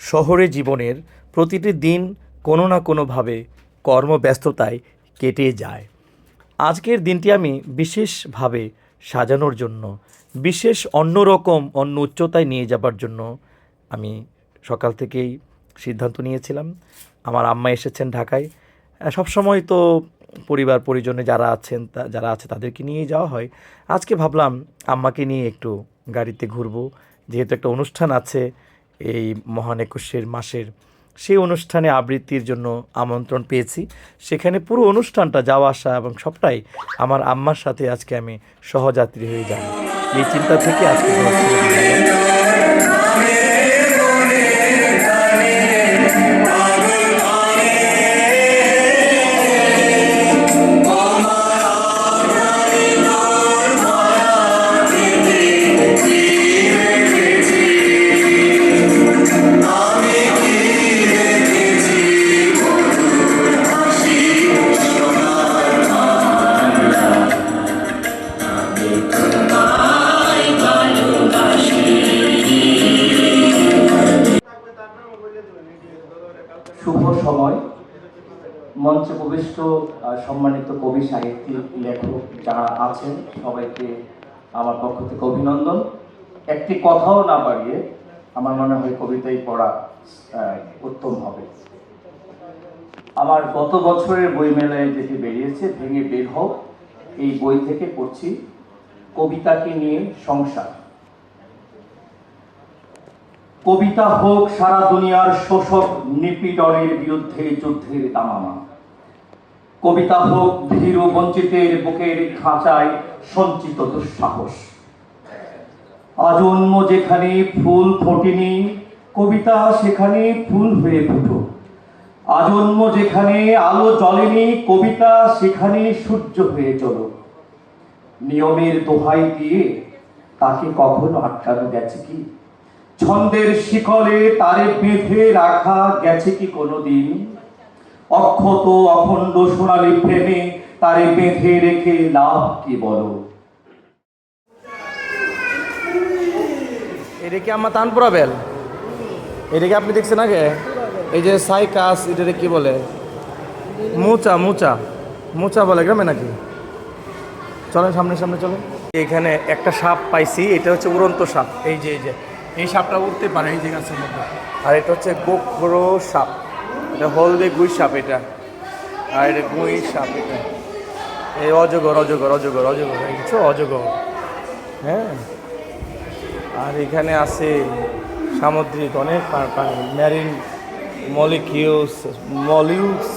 শহরে জীবনের প্রতিটি দিন কোনো না কোনোভাবে কর্মব্যস্ততায় কেটে যায়। আজকের দিনটি আমি বিশেষভাবে সাজানোর জন্য, বিশেষ অন্য রকম, অন্য উচ্চতায় নিয়ে যাবার জন্য আমি সকাল থেকেই সিদ্ধান্ত নিয়েছিলাম। আমার আম্মা এসেছেন ঢাকায়। সবসময় তো পরিবার, পরিজনে যারা আছেন যারা আছে তাদেরকে নিয়েই যাওয়া হয়। আজকে ভাবলাম আম্মাকে নিয়ে একটু গাড়িতে ঘুরবো। যেহেতু একটা অনুষ্ঠান আছে এই মহান একুশের মাসের সেই অনুষ্ঠানে আবৃত্তির জন্য আমন্ত্রণ পেয়েছি। সেখানে পুরো অনুষ্ঠানটা যাওয়া, আসা এবং সবটাই আমার আম্মার সাথে আজকে আমি সহযাত্রী হয়ে যাই। এই চিন্তা থেকে আজকে শুভ সময়। মঞ্চে প্রবিষ্ট সম্মানিত কবি, সাহিত্যিক, লেখক যারা আছেন, সবাইকে আমার পক্ষ থেকে অভিনন্দন। একটি কথাও না বাড়িয়ে আমার মনে হয় কবিতাই পড়া উত্তম হবে। আমার গত বছরের বই মেলায় যেটি বেরিয়েছে, ভেঙে বের হোক এই বই থেকে পড়ছি। কবিতাকে নিয়ে সংসার। কবিতা হোক সারা দুনিয়ার শোষক নিপীড়নের বিরুদ্ধে যুদ্ধের দামামা কবিতা হোক ভীরু বঞ্চিতের বুকের খাঁচায় সঞ্চিত দুঃসাহস। আজন্ম যেখানে ফুল ফোটেনি, কবিতা সেখানে ফুল হয়ে ফুটো আজন্ম যেখানে আলো জ্বলেনি, কবিতা সেখানে সূর্য হয়ে চলো নিয়মের দোহাই দিয়ে তাকে কখনো আটকানো গেছে কি? ছন্দের শিকলে তারে বেঁধে রাখা গেছে কি কোনোদিন? অক্ষত অখণ্ড সোনালি প্রেমে তারে বেঁধে রেখে লাভ কি বলো? এটা কি আমার তানপুরা বেল? এটা কি আপনি দেখছেন আগে? এই যে সাইকাস এটাকে কি বলে? মোচা মোচা। মোচা বলে গ্রামে নাকি? চলেন সামনে সামনে চলেন। এখানে একটা সাপ পাইছি এটা হচ্ছে উড়ন্ত সাপ। এই যে এই যে এই সাপটা উঠতে পারে এই যে গাছের মধ্যে। আর এটা হচ্ছে গোখরো সাপ। এটা হলদে গুই সাপ এটা। আর এটা গুই সাপ এটা। এই অজগর অজগর অজগর অজগর এই কিছু অজগর। হ্যাঁ? আর এখানে আছে সামুদ্রিক অনেক প্রাণী। ম্যারিন মলিকিউস মলিউস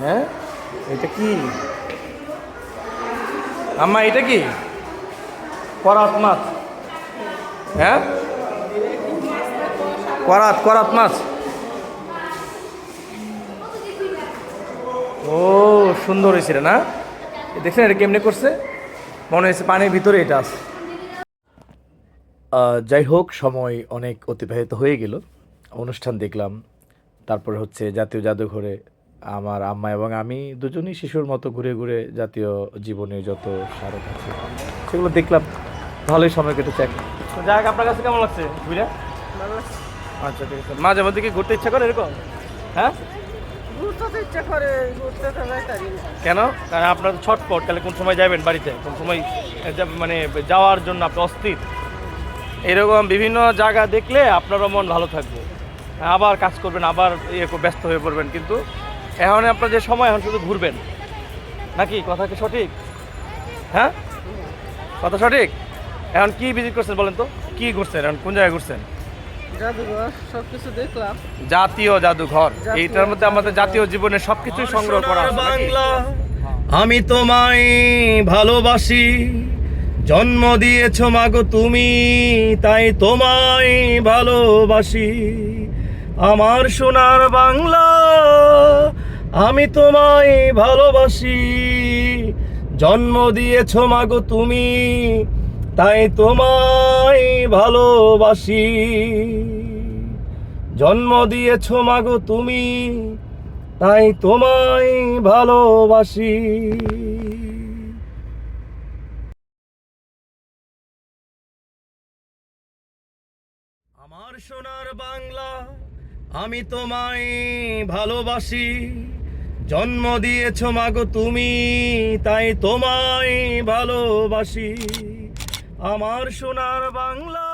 হ্যাঁ? এটা কি? আম্মা, এটা কি? করাত মাছ। হ্যাঁ? করাত করাত মাছ। ও, সুন্দর হয়েছে রে, না? দেখছেন, এটা কেমনে করছে? মনে হয়েছে পানির ভিতরে এটা আছে। যাই হোক, সময় অনেক অতিবাহিত হয়ে গেল। অনুষ্ঠান দেখলাম। তারপরে হচ্ছে জাতীয় জাদুঘরে আমার আম্মা এবং আমি দুজনেই শিশুর মতো ঘুরে ঘুরে জাতীয় জীবনের যত স্মারক আছে সেগুলো দেখলাম। ভালোই সময় কেটেছে তো যাই আপনার কাছে কেমন লাগছে ঘুরে? আচ্ছা ঠিক আছে। মাঝে মধ্যে কি ঘুরতে ইচ্ছা করে এরকম? হ্যাঁ? ঘুরতে ইচ্ছা করে ঘুরতে তো কেন? কারণ আপনার ছটপট তাহলে কোন সময় যাবেন বাড়িতে? কোন সময় মানে যাওয়ার জন্য আপনি অস্থির? এরকম বিভিন্ন জায়গা দেখলে আপনারও মন ভালো থাকবে। আবার কাজ করবেন আবার ইয়ে করে ব্যস্ত হয়ে পড়বেন কিন্তু এখন আপনার যে সময় এখন শুধু ঘুরবেন। নাকি? কথা কি সঠিক? হ্যাঁ? কথা সঠিক? এখন কি ভিজিট করছেন বলেন তো? কি ঘুরছেন? এখন কোন জায়গায় ঘুরছেন? জাতীয় জাদুঘর। এইটার মধ্যে আমাদের জাতীয় জীবনের সবকিছুই সংগ্রহ করা বাংলা। আমি তোমায় ভালোবাসি জন্ম দিয়েছ মাগো তুমি তাই তোমায় ভালোবাসি। আমার সোনার বাংলা আমি তোমায় ভালোবাসি। জন্ম দিয়েছ মাগো তুমি, তাই তোমায় ভালোবাসি। জন্ম দিয়েছ মাগো তুমি, তাই তোমায় ভালোবাসি। আমার সোনার বাংলা আমি তোমায় ভালোবাসি। জন্ম দিয়েছ মাগো তুমি তাই তোমায় ভালোবাসি। আমার সোনার বাংলা